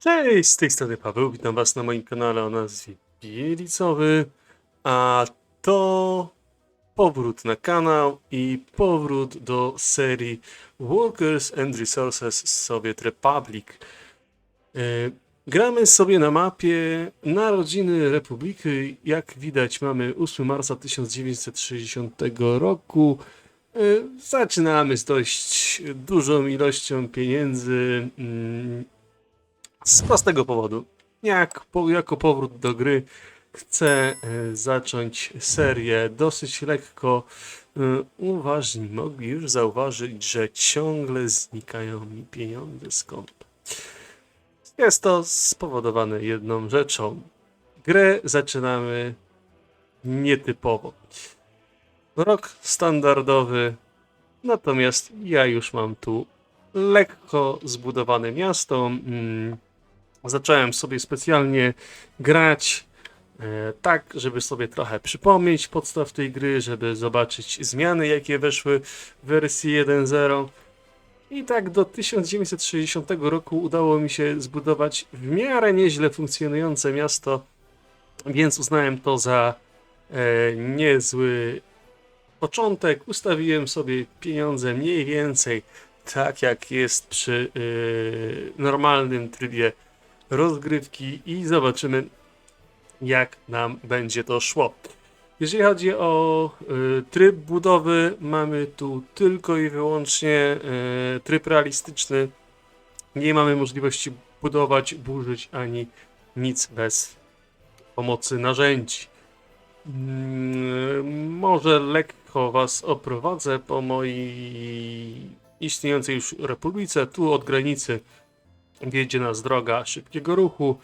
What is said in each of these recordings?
Cześć, z tej strony Paweł, witam was na moim kanale o nazwie Bielicowy, a to powrót na kanał i powrót do serii Workers and Resources Soviet Republic. E, Gramy sobie na mapie Narodziny Republiki, jak widać mamy 8 marca 1960 roku. E, Zaczynamy z dość dużą ilością pieniędzy. Z prostego powodu. Jak po, jako powrót do gry chcę e, zacząć serię dosyć lekko. E, uważni mogli już zauważyć, że ciągle znikają mi pieniądze z. Jest to spowodowane jedną rzeczą. Grę zaczynamy nietypowo. Rok standardowy, natomiast ja już mam tu lekko zbudowane miasto. Mm, zacząłem sobie specjalnie grać e, tak, żeby sobie trochę przypomnieć podstaw tej gry, żeby zobaczyć zmiany, jakie weszły w wersji 1.0. I tak do 1960 roku udało mi się zbudować w miarę nieźle funkcjonujące miasto, więc uznałem to za e, niezły początek. Ustawiłem sobie pieniądze mniej więcej tak, jak jest przy y, normalnym trybie rozgrywki i zobaczymy, jak nam będzie to szło. Jeżeli chodzi o y, tryb budowy, mamy tu tylko i wyłącznie y, tryb realistyczny. Nie mamy możliwości budować, burzyć ani nic bez pomocy narzędzi. Mm, Może lekko Was oprowadzę po mojej istniejącej już republice. Tu od granicy wiedzie nas droga szybkiego ruchu,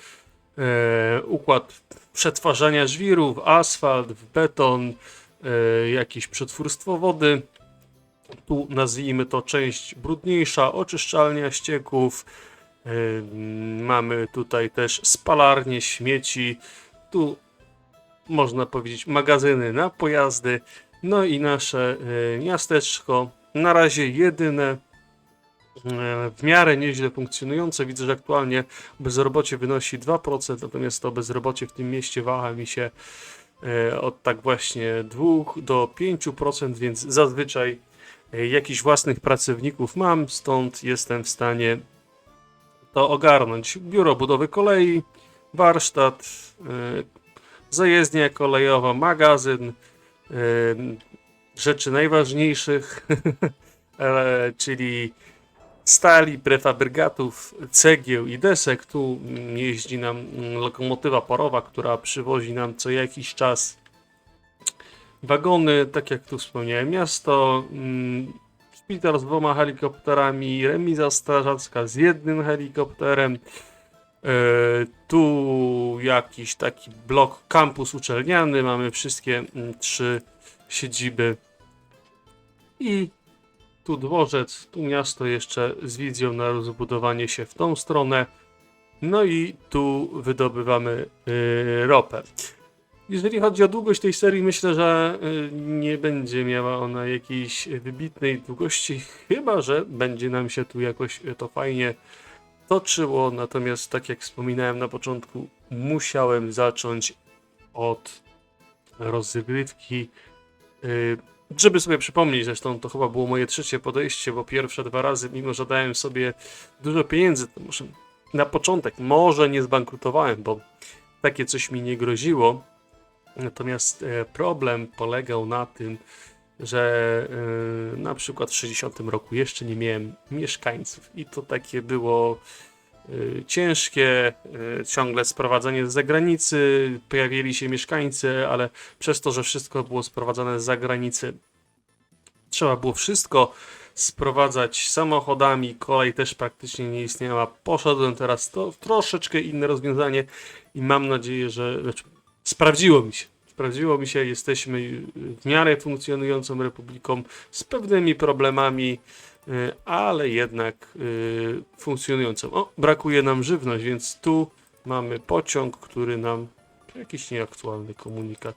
e, układ przetwarzania żwiru w asfalt, w beton, e, jakieś przetwórstwo wody. Tu nazwijmy to część brudniejsza, oczyszczalnia ścieków. E, mamy tutaj też spalarnie śmieci. Tu można powiedzieć magazyny na pojazdy. No i nasze e, miasteczko, na razie jedyne w miarę nieźle funkcjonujące. Widzę, że aktualnie bezrobocie wynosi 2%, natomiast to bezrobocie w tym mieście waha mi się e, od tak właśnie 2 do 5%, więc zazwyczaj e, jakichś własnych pracowników mam, stąd jestem w stanie to ogarnąć. Biuro budowy kolei, warsztat, e, zajezdnia kolejowa, magazyn, rzeczy najważniejszych, czyli stali, prefabrygatów, cegieł i desek. Tu mm, jeździ nam mm, lokomotywa parowa, która przywozi nam co jakiś czas wagony, tak jak tu wspomniałem, miasto, mm, szpital z dwoma helikopterami, remiza strażacka z jednym helikopterem, e, tu jakiś taki blok, kampus uczelniany, mamy wszystkie mm, trzy siedziby. I tu dworzec, tu miasto jeszcze z wizją na rozbudowanie się w tą stronę. No i tu wydobywamy yy, ropę. Jeżeli chodzi o długość tej serii, myślę, że y, nie będzie miała ona jakiejś wybitnej długości, chyba że będzie nam się tu jakoś y, to fajnie toczyło. Natomiast, tak jak wspominałem na początku, musiałem zacząć od rozgrywki. Żeby sobie przypomnieć, zresztą to chyba było moje trzecie podejście, bo pierwsze dwa razy, mimo że dałem sobie dużo pieniędzy, to może na początek może nie zbankrutowałem, bo takie coś mi nie groziło. Natomiast e, problem polegał na tym, że e, na przykład w 60 roku jeszcze nie miałem mieszkańców i to takie było ciężkie, e, ciągle sprowadzanie z zagranicy, pojawili się mieszkańcy, ale przez to, że wszystko było sprowadzane z zagranicy, trzeba było wszystko sprowadzać samochodami, kolej też praktycznie nie istniała. Poszedłem teraz to w troszeczkę inne rozwiązanie i mam nadzieję, że sprawdziło mi się. Sprawdziło mi się, jesteśmy w miarę funkcjonującą republiką z pewnymi problemami, y, ale jednak y, funkcjonującą. O, brakuje nam żywność, więc tu mamy pociąg, który nam jakiś nieaktualny komunikat.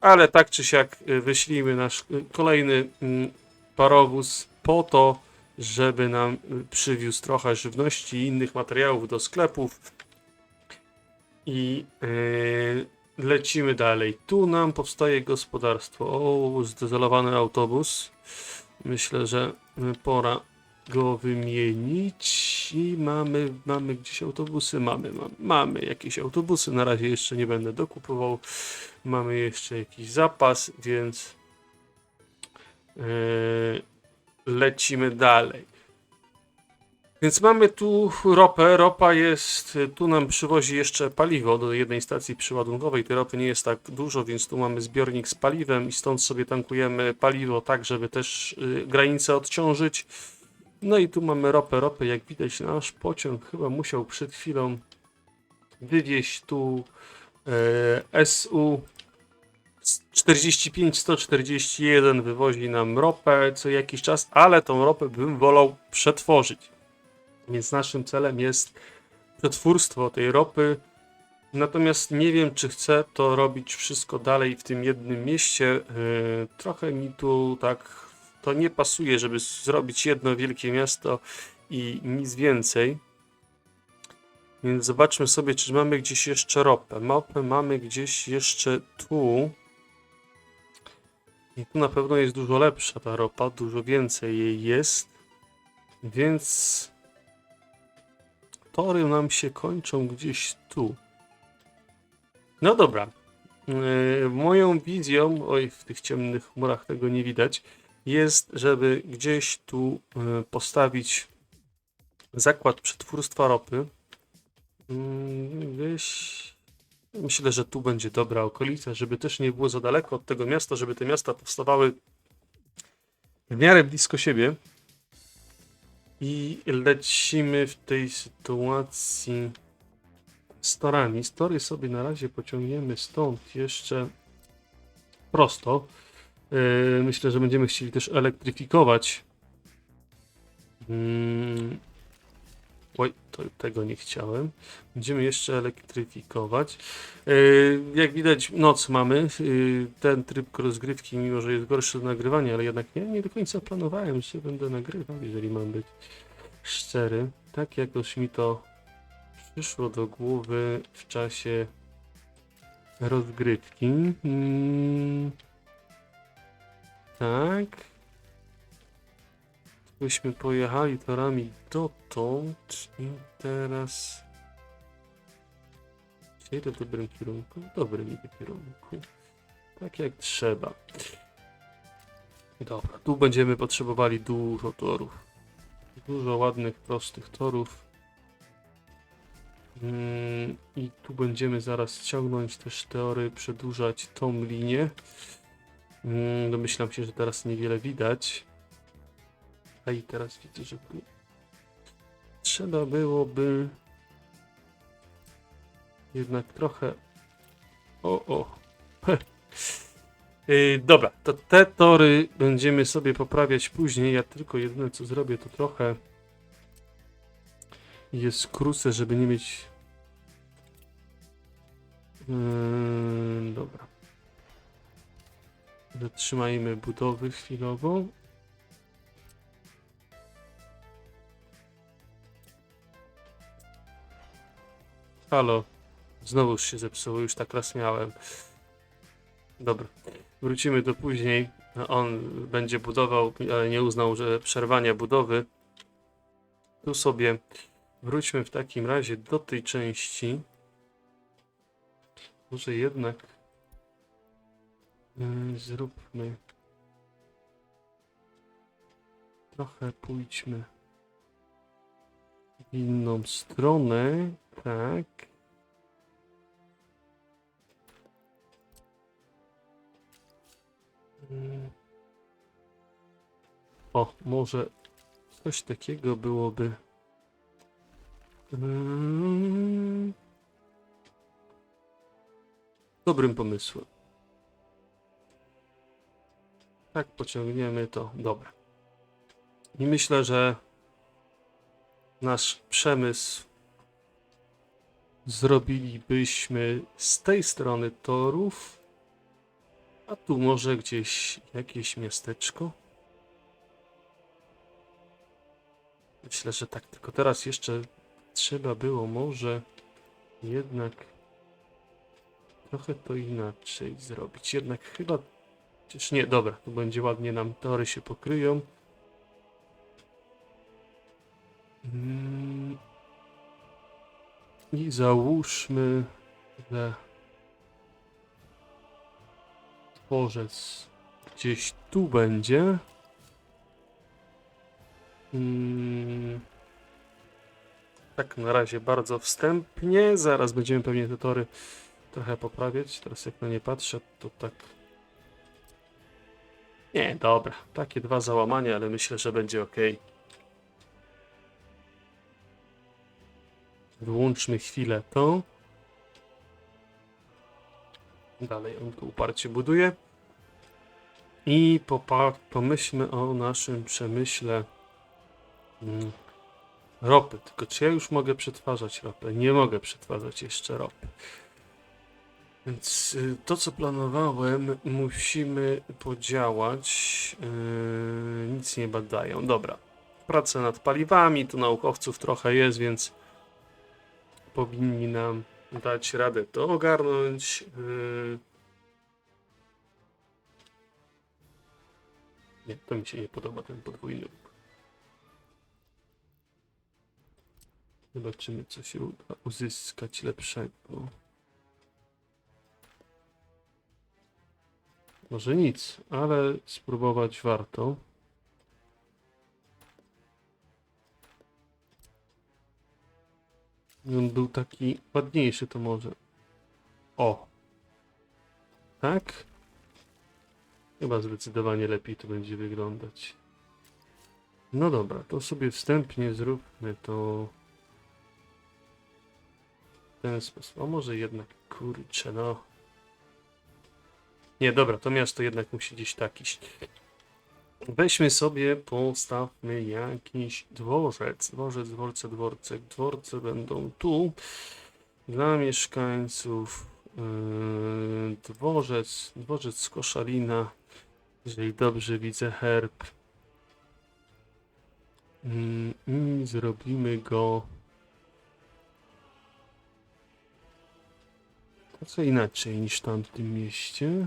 Ale tak czy siak y, wyślijmy nasz y, kolejny mm, parowóz po to, żeby nam y, przywiózł trochę żywności i innych materiałów do sklepów. I yy, lecimy dalej. Tu nam powstaje gospodarstwo. O, zdezolowany autobus. Myślę, że y, pora go wymienić. I mamy, mamy gdzieś autobusy. Mamy, mamy, mamy jakieś autobusy. Na razie jeszcze nie będę dokupował. Mamy jeszcze jakiś zapas, więc yy, lecimy dalej. Więc mamy tu ropę. Ropa jest, tu nam przywozi jeszcze paliwo do jednej stacji przyładunkowej. Tej ropy nie jest tak dużo, więc tu mamy zbiornik z paliwem i stąd sobie tankujemy paliwo tak, żeby też y, granice odciążyć. No i tu mamy ropę, ropę. Jak widać nasz pociąg chyba musiał przed chwilą wywieźć tu e, SU 45-141 wywozi nam ropę co jakiś czas, ale tą ropę bym wolał przetworzyć. Więc naszym celem jest przetwórstwo tej ropy. Natomiast nie wiem, czy chcę to robić wszystko dalej w tym jednym mieście. Yy, trochę mi tu tak to nie pasuje, żeby zrobić jedno wielkie miasto i nic więcej. Więc zobaczmy sobie, czy mamy gdzieś jeszcze ropę. Mapę mamy gdzieś jeszcze tu. I tu na pewno jest dużo lepsza ta ropa, dużo więcej jej jest. Więc tory nam się kończą gdzieś tu. No dobra. Yy, moją wizją, oj, w tych ciemnych chmurach tego nie widać, jest, żeby gdzieś tu yy, postawić zakład przetwórstwa ropy. Yy, Gdzieś Myślę, że tu będzie dobra okolica, żeby też nie było za daleko od tego miasta, żeby te miasta powstawały w miarę blisko siebie. I lecimy w tej sytuacji z torami. Story sobie na razie pociągniemy stąd jeszcze prosto. Yy, Myślę, że będziemy chcieli też elektryfikować. To, tego nie chciałem. Będziemy jeszcze elektryfikować. Yy, jak widać, noc mamy. Yy, ten tryb rozgrywki, mimo że jest gorszy do nagrywania, ale jednak nie, nie do końca planowałem, że będę nagrywał, jeżeli mam być szczery. Tak jakoś mi to przyszło do głowy w czasie rozgrywki. Mm, tak. Byśmy pojechali torami dotąd i teraz... Czy idę w dobrym kierunku? W dobrym idę kierunku. Tak jak trzeba. Dobra, tu będziemy potrzebowali dużo torów. Dużo ładnych, prostych torów. Mm, I tu będziemy zaraz ciągnąć też teory, przedłużać tą linię. Mm, Domyślam się, że teraz niewiele widać. A i teraz widzę, że trzeba byłoby jednak trochę. O, o. Yy, dobra, to te tory będziemy sobie poprawiać później. Ja tylko jedyne co zrobię, to trochę je skrócę, żeby nie mieć. Yy, dobra. Zatrzymajmy budowy chwilowo. Halo. Znowu się zepsuło, już tak raz miałem. Dobra. Wrócimy do później. On będzie budował, ale nie uznał, że przerwania budowy. Tu sobie wróćmy w takim razie do tej części. Może jednak yy, zróbmy. Trochę pójdźmy w inną stronę. Tak. O, może coś takiego byłoby. Mm. Dobrym pomysłem. Tak pociągniemy to. Dobra. I myślę, że nasz przemysł zrobilibyśmy z tej strony torów, a tu może gdzieś jakieś miasteczko. Myślę, że tak, tylko teraz jeszcze trzeba było może jednak trochę to inaczej zrobić. Jednak chyba. Chociaż nie, dobra, tu będzie ładnie nam tory się pokryją. Mm. I załóżmy, że dworzec gdzieś tu będzie. Mm. Tak, na razie bardzo wstępnie. Zaraz będziemy pewnie te tory trochę poprawiać. Teraz jak na nie patrzę, to tak. Nie, dobra. Takie dwa załamania, ale myślę, że będzie ok. Wyłączmy chwilę to. Dalej on tu uparcie buduje. I pomyślmy o naszym przemyśle mm, ropy. Tylko czy ja już mogę przetwarzać ropę? Nie mogę przetwarzać jeszcze ropy. Więc y, to, co planowałem, musimy podziałać. Yy, nic nie badają. Dobra. Prace nad paliwami, tu naukowców trochę jest, więc powinni nam dać radę to ogarnąć. Yy. Nie, to mi się nie podoba ten podwójny łuk. Zobaczymy, co się uda uzyskać lepszego. Może nic, ale spróbować warto. On był taki ładniejszy, to może. O! Tak? Chyba zdecydowanie lepiej to będzie wyglądać. No dobra, to sobie wstępnie zróbmy to w ten sposób. A może jednak, kurczę, no. Nie, dobra, to miasto jednak musi gdzieś tak iść. Weźmy sobie, postawmy jakiś dworzec. Dworzec, dworce, dworce. Dworce będą tu. Dla mieszkańców. Yy, dworzec, dworzec z Koszalina. Jeżeli dobrze widzę herb. Yy, zrobimy go. To co inaczej niż w tamtym mieście.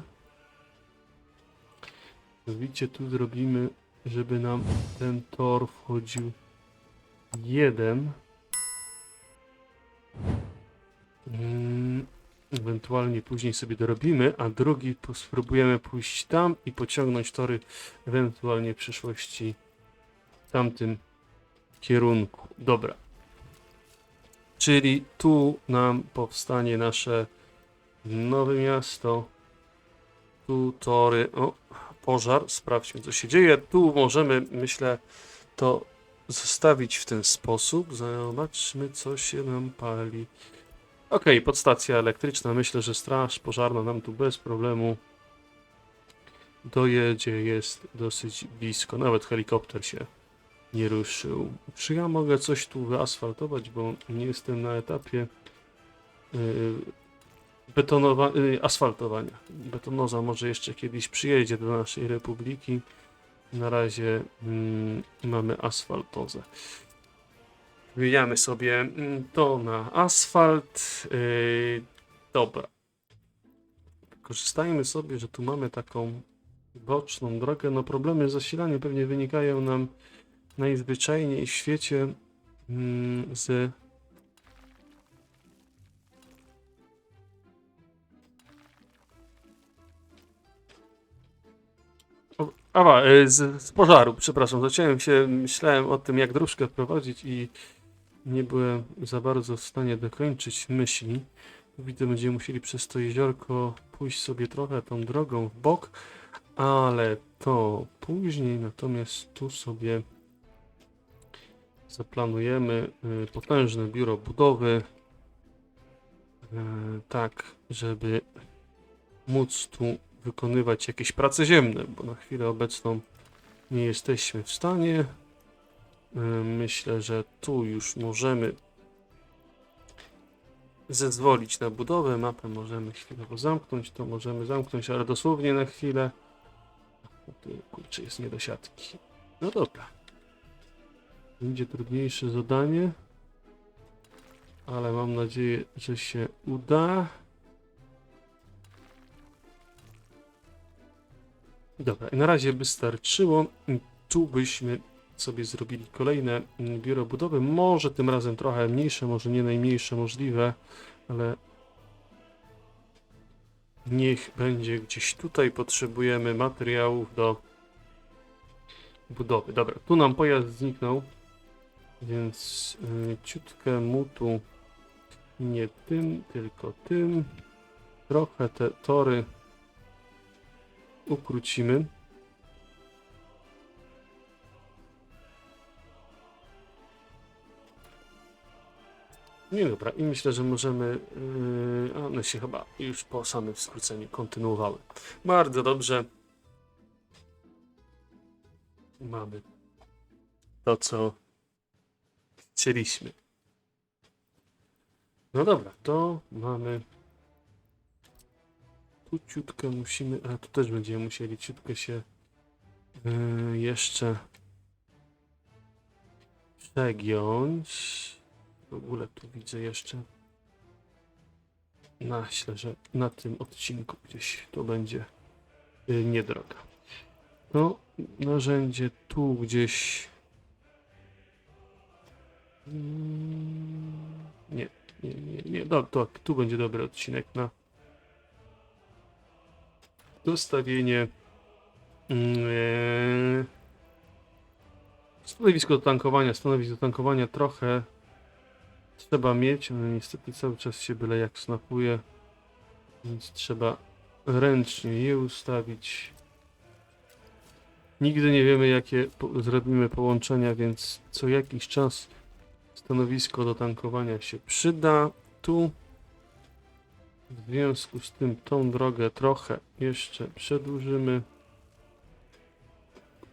Mianowicie tu zrobimy, żeby nam ten tor wchodził jeden. Mm, Ewentualnie później sobie dorobimy, a drugi spróbujemy pójść tam i pociągnąć tory ewentualnie w przyszłości w tamtym kierunku. Dobra. Czyli tu nam powstanie nasze nowe miasto. Tu tory. O, pożar. Sprawdźmy, co się dzieje. Tu możemy, myślę, to zostawić w ten sposób. Zobaczmy, co się nam pali. Ok, podstacja elektryczna. Myślę, że straż pożarna nam tu bez problemu dojedzie. Jest dosyć blisko. Nawet helikopter się nie ruszył. Czy ja mogę coś tu wyasfaltować, bo nie jestem na etapie yy, betonowa- y, asfaltowania. Betonoza może jeszcze kiedyś przyjedzie do naszej republiki. Na razie mm, mamy asfaltozę. Wyjamy sobie mm, to na asfalt. Yy, dobra. Korzystajmy sobie, że tu mamy taką boczną drogę. No problemy z zasilaniem pewnie wynikają nam najzwyczajniej w świecie mm, z Awa, y, z, z pożaru, przepraszam, zacząłem się, myślałem o tym, jak dróżkę prowadzić i nie byłem za bardzo w stanie dokończyć myśli. Widzę, będziemy musieli przez to jeziorko pójść sobie trochę tą drogą w bok, ale to później, natomiast tu sobie zaplanujemy y, potężne biuro budowy, y, tak, żeby móc tu wykonywać jakieś prace ziemne, bo na chwilę obecną nie jesteśmy w stanie. Y, Myślę, że tu już możemy zezwolić na budowę. Mapę możemy chwilowo zamknąć, to możemy zamknąć, ale dosłownie na chwilę. Kurczę jest nie do siatki. No dobra. Będzie trudniejsze zadanie. Ale mam nadzieję, że się uda. Dobra, na razie wystarczyło. I Tu byśmy sobie zrobili kolejne mm, biuro budowy. Może tym razem trochę mniejsze, może nie najmniejsze możliwe, ale niech będzie gdzieś tutaj. Potrzebujemy materiałów do budowy. Dobra, tu nam pojazd zniknął, więc y, ciutkę mu tu nie tym, tylko tym. Trochę te tory ukrócimy. Nie dobra, i myślę, że możemy. Yy, one się chyba już po samym skróceniu kontynuowały. Bardzo dobrze. Mamy to, co chcieliśmy. No dobra, to mamy. Tu ciutkę musimy. A tu też będziemy musieli ciutkę się yy, jeszcze przegiąć. W ogóle tu widzę jeszcze. Myślę, że na tym odcinku gdzieś to będzie yy, niedroga. No, narzędzie tu gdzieś. Mm, Nie, nie, nie, nie. No, to tu będzie dobry odcinek na dostawienie. mm, e, Stanowisko do tankowania. Stanowisko do tankowania trochę trzeba mieć. ale niestety cały czas się byle jak snapuje. Więc trzeba ręcznie je ustawić. Nigdy nie wiemy, jakie po zrobimy połączenia, więc co jakiś czas stanowisko do tankowania się przyda. Tu w związku z tym tą drogę trochę jeszcze przedłużymy.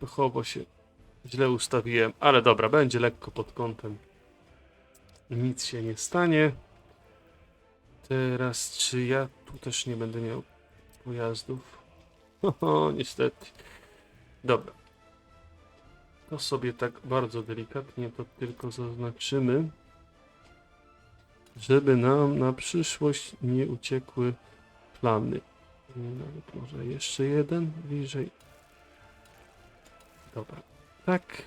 Pechowo się źle ustawiłem, ale dobra, będzie lekko pod kątem. Nic się nie stanie. Teraz, czy ja tu też nie będę miał pojazdów? O, niestety. Dobra. To sobie tak bardzo delikatnie to tylko zaznaczymy, żeby nam na przyszłość nie uciekły plany. Nawet może jeszcze jeden bliżej. Dobra. Tak.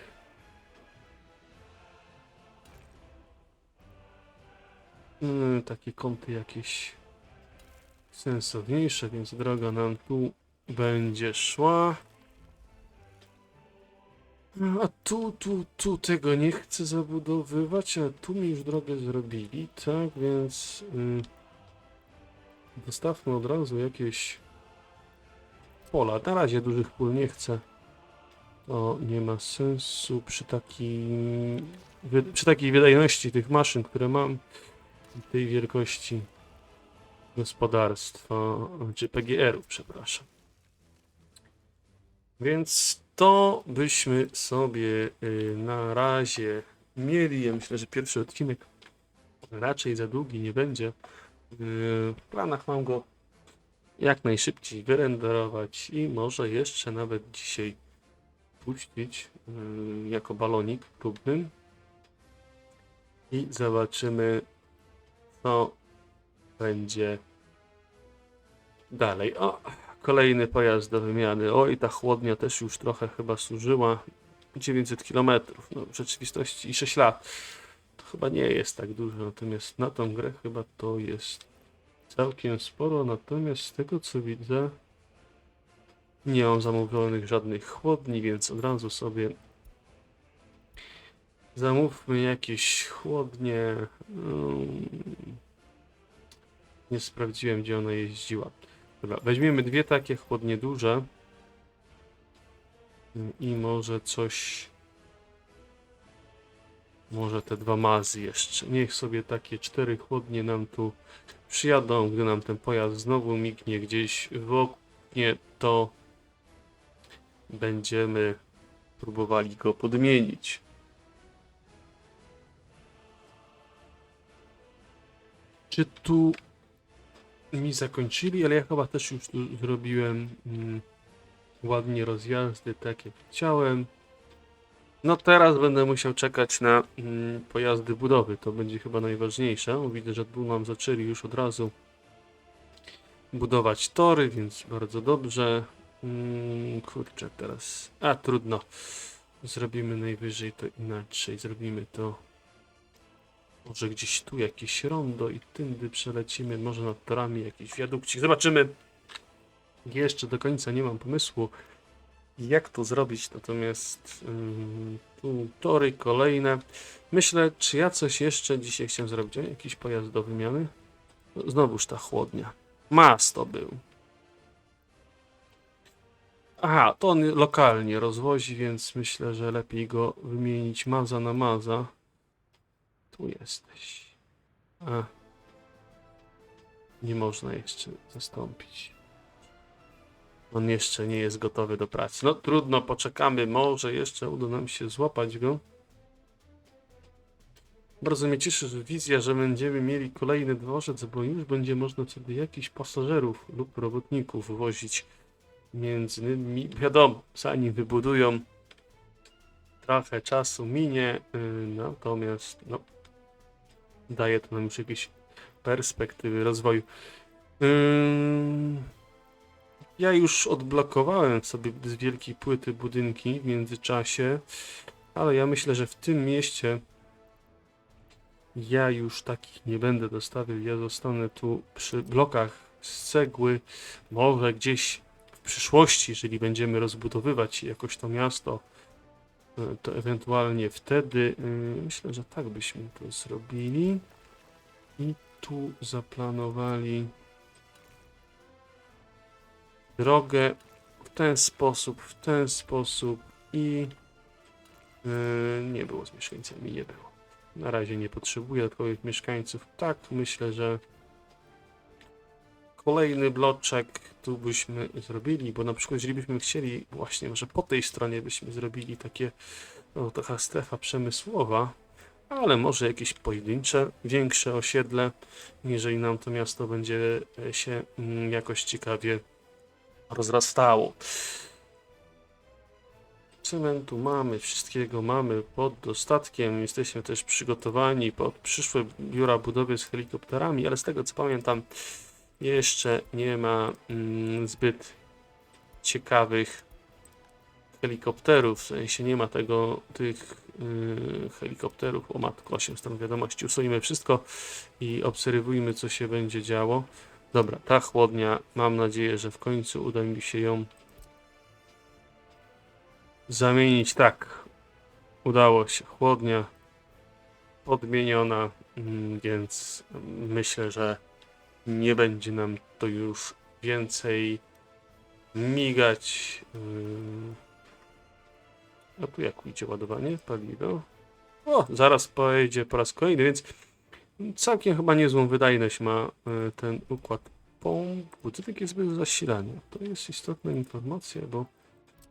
Mm, takie kąty jakieś sensowniejsze, więc droga nam tu będzie szła. No, A tu, tu, tu tego nie chcę zabudowywać, a tu mi już drogę zrobili, tak więc y, dostawmy od razu jakieś pola. Na razie dużych pól nie chcę. To nie ma sensu przy takim, przy takiej wydajności tych maszyn, które mam i tej wielkości gospodarstwa, czy PGR-u, przepraszam. Więc to byśmy sobie y, na razie mieli. Ja myślę, że pierwszy odcinek raczej za długi nie będzie. Y, W planach mam go jak najszybciej wyrenderować i może jeszcze nawet dzisiaj puścić y, jako balonik próbny. I zobaczymy, co będzie dalej. O, Kolejny pojazd do wymiany. O, i ta chłodnia też już trochę chyba służyła. 900 km. No, w rzeczywistości i 6 lat. To chyba nie jest tak dużo, natomiast na tą grę chyba to jest całkiem sporo. Natomiast z tego co widzę, nie mam zamówionych żadnych chłodni, więc od razu sobie zamówmy jakieś chłodnie. Mm, Nie sprawdziłem, gdzie ona jeździła. Dobra, weźmiemy dwie takie chłodnie duże. I może coś. Może te dwa mazy jeszcze. Niech sobie takie cztery chłodnie nam tu przyjadą. Gdy nam ten pojazd znowu mignie gdzieś w oknie, to będziemy próbowali go podmienić. Czy tu mi zakończyli, ale ja chyba też już tu zrobiłem mm, ładnie rozjazdy, tak jak chciałem. No teraz będę musiał czekać na mm, pojazdy budowy. To będzie chyba najważniejsze. Widzę, że tu nam zaczęli już od razu budować tory, więc bardzo dobrze. Mm, kurczę, teraz. A trudno. Zrobimy najwyżej to inaczej. Zrobimy to. Może gdzieś tu jakieś rondo i tędy przelecimy. Może nad torami jakiś wiadukcik. Zobaczymy. Jeszcze do końca nie mam pomysłu jak to zrobić, natomiast ym, tu tory kolejne. Myślę, czy ja coś jeszcze dzisiaj chciałem zrobić. Jakiś pojazd do wymiany? No, znowuż ta chłodnia. Mas to był. Aha, to on lokalnie rozwozi, więc myślę, że lepiej go wymienić maza na maza. Tu jesteś. A. Nie można jeszcze zastąpić. On jeszcze nie jest gotowy do pracy. No trudno, poczekamy. Może jeszcze uda nam się złapać go. Bardzo mnie cieszy, że wizja, że będziemy mieli kolejny dworzec, bo już będzie można sobie jakichś pasażerów lub robotników wozić między innymi. Wiadomo, zanim wybudują, trochę czasu minie, yy, natomiast no, daje to nam już jakieś perspektywy rozwoju. Ja już odblokowałem sobie z wielkiej płyty budynki w międzyczasie, ale ja myślę, że w tym mieście ja już takich nie będę dostawiał. Ja zostanę tu przy blokach z cegły. Może gdzieś w przyszłości, jeżeli będziemy rozbudowywać jakoś to miasto, to ewentualnie wtedy e, myślę, że tak byśmy to zrobili. I tu zaplanowali drogę w ten sposób, w ten sposób i yy, nie było z mieszkańcami, nie było. Na razie nie potrzebuję dodatkowych mieszkańców. Tak, myślę, że kolejny bloczek tu byśmy zrobili, bo na przykład jeżeli byśmy chcieli właśnie, może po tej stronie byśmy zrobili takie, no, taka strefa przemysłowa, ale może jakieś pojedyncze, większe osiedle, jeżeli nam to miasto będzie e, się mm, jakoś ciekawie rozrastało. Cementu mamy, wszystkiego mamy pod dostatkiem. Jesteśmy też przygotowani pod przyszłe biura budowy z helikopterami, ale z tego co pamiętam, jeszcze nie ma mm, zbyt ciekawych helikopterów. W sensie nie ma tego, tych yy, helikopterów. O matko, 8 stron wiadomości. Usunijmy wszystko i obserwujmy, co się będzie działo. Dobra, ta chłodnia, mam nadzieję, że w końcu uda mi się ją zamienić. Tak, udało się. Chłodnia podmieniona, mm, więc myślę, że nie będzie nam to już więcej migać. Ym. A tu jak idzie ładowanie? Paliwo. O, zaraz pojedzie po raz kolejny, więc Całkiem chyba niezłą wydajność ma e, ten układ pomp. Budynek jest bez zasilania. To jest istotna informacja, bo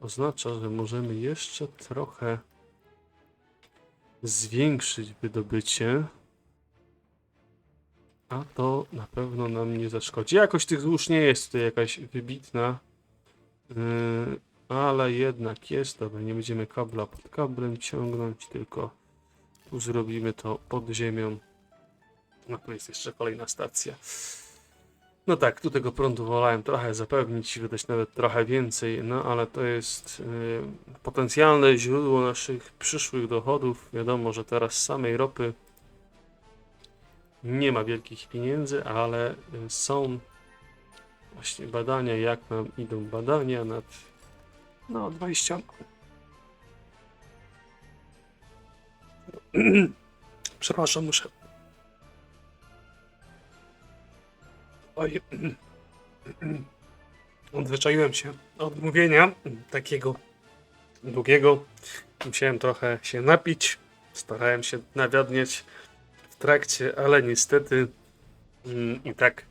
oznacza, że możemy jeszcze trochę zwiększyć wydobycie. A to na pewno nam nie zaszkodzi. Jakość tych złóż nie jest tutaj jakaś wybitna. Yy, ale jednak jest. Dobra, nie będziemy kabla pod kablem ciągnąć, tylko tu zrobimy to pod ziemią. No tu jest jeszcze kolejna stacja. No tak, tu tego prądu wolałem trochę zapewnić, wydać nawet trochę więcej, no ale to jest y, potencjalne źródło naszych przyszłych dochodów. Wiadomo, że teraz samej ropy nie ma wielkich pieniędzy, ale y, są właśnie badania, jak nam idą badania nad no 20 Przepraszam, muszę Oj, odzwyczaiłem się od mówienia takiego długiego. Musiałem trochę się napić. Starałem się nawiadniać trakcie, ale niestety mm, i tak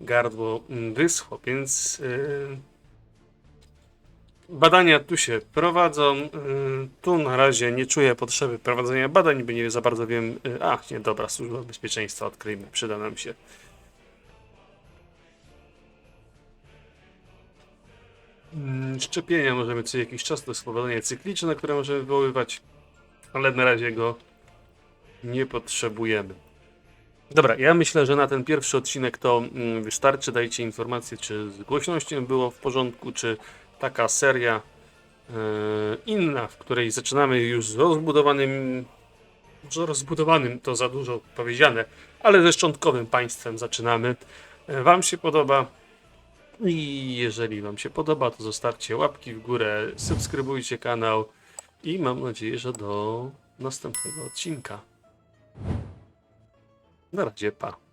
gardło mm, wyschło, więc yy, badania tu się prowadzą. Yy, tu na razie nie czuję potrzeby prowadzenia badań, bo nie za bardzo wiem. Yy, a, nie, dobra, służba bezpieczeństwa odkryjmy, przyda nam się. Mm, Szczepienia możemy co jakiś czas, to jest cykliczne, które możemy wywoływać, ale na razie go nie potrzebujemy. Dobra, ja myślę, że na ten pierwszy odcinek to mm, wystarczy. Dajcie informację, czy z głośnością było w porządku, czy taka seria e, inna, w której zaczynamy już z rozbudowanym, może rozbudowanym to za dużo powiedziane, ale ze szczątkowym państwem zaczynamy. E, Wam się podoba? I jeżeli Wam się podoba, to zostawcie łapki w górę, subskrybujcie kanał i mam nadzieję, że do następnego odcinka. Na razie, pa.